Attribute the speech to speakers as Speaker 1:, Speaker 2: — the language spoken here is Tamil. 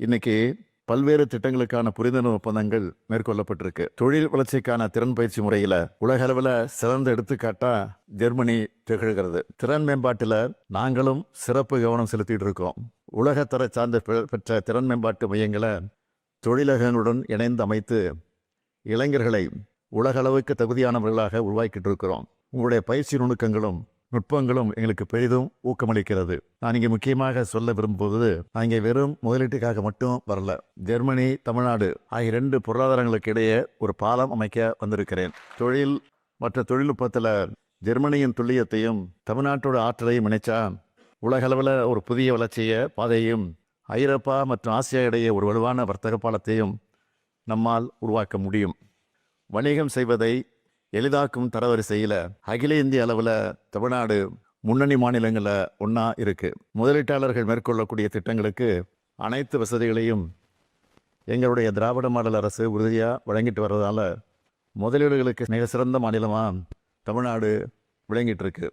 Speaker 1: இன்னைக்கு பல்வேறு திட்டங்களுக்கான புரிந்துணர்வு ஒப்பந்தங்கள் மேற்கொள்ளப்பட்டிருக்கு. தொழில் வளர்ச்சிக்கான திறன் பயிற்சி முறையில உலக அளவில் சிறந்த எடுத்துக்காட்டா ஜெர்மனி திகழ்கிறது. திறன் மேம்பாட்டில் நாங்களும் சிறப்பு கவனம் செலுத்திட்டு இருக்கோம். உலகத்தர சார்ந்த பெ- பெற்ற திறன் மேம்பாட்டு மையங்களை தொழிலகங்களுடன் இணைந்து அமைத்து இளைஞர்களை உலக அளவுக்கு தகுதியானவர்களாக உருவாக்கிட்டு இருக்கிறோம். உங்களுடைய பயிற்சி நுணுக்கங்களும் நுட்பங்களும் எங்களுக்கு பெரிதும் ஊக்கமளிக்கிறது. நான் இங்கே முக்கியமாக சொல்ல விரும்புவது நான் இங்கே வெறும் முதலீட்டுக்காக மட்டும் வரல. ஜெர்மனி தமிழ்நாடு ஆகிய இரண்டு பொருளாதாரங்களுக்கு இடையே ஒரு பாலம் அமைக்க வந்திருக்கிறேன். தொழில் மற்ற தொழில்நுட்பத்தில் ஜெர்மனியின் துல்லியத்தையும் தமிழ்நாட்டோட ஆற்றலையும் இணைச்சா உலகளவில் ஒரு புதிய வளர்ச்சியை பாதையும் ஐரோப்பா மற்றும் ஆசியா இடையே ஒரு வலுவான வர்த்தக பாலத்தையும் நம்மால் உருவாக்க முடியும். வணிகம் செய்வதை எளிதாக்கும் தரவரிசையில் அகில இந்திய அளவில் தமிழ்நாடு முன்னணி மாநிலங்களில் ஒன்றா இருக்குது முதலீட்டாளர்கள் மேற்கொள்ளக்கூடிய திட்டங்களுக்கு அனைத்து வசதிகளையும் எங்களுடைய திராவிட மாடல் அரசு உறுதியாக வழங்கிட்டு வர்றதால முதலீடுகளுக்கு மிக சிறந்த மாநிலமாக தமிழ்நாடு விளங்கிட்டு இருக்கு.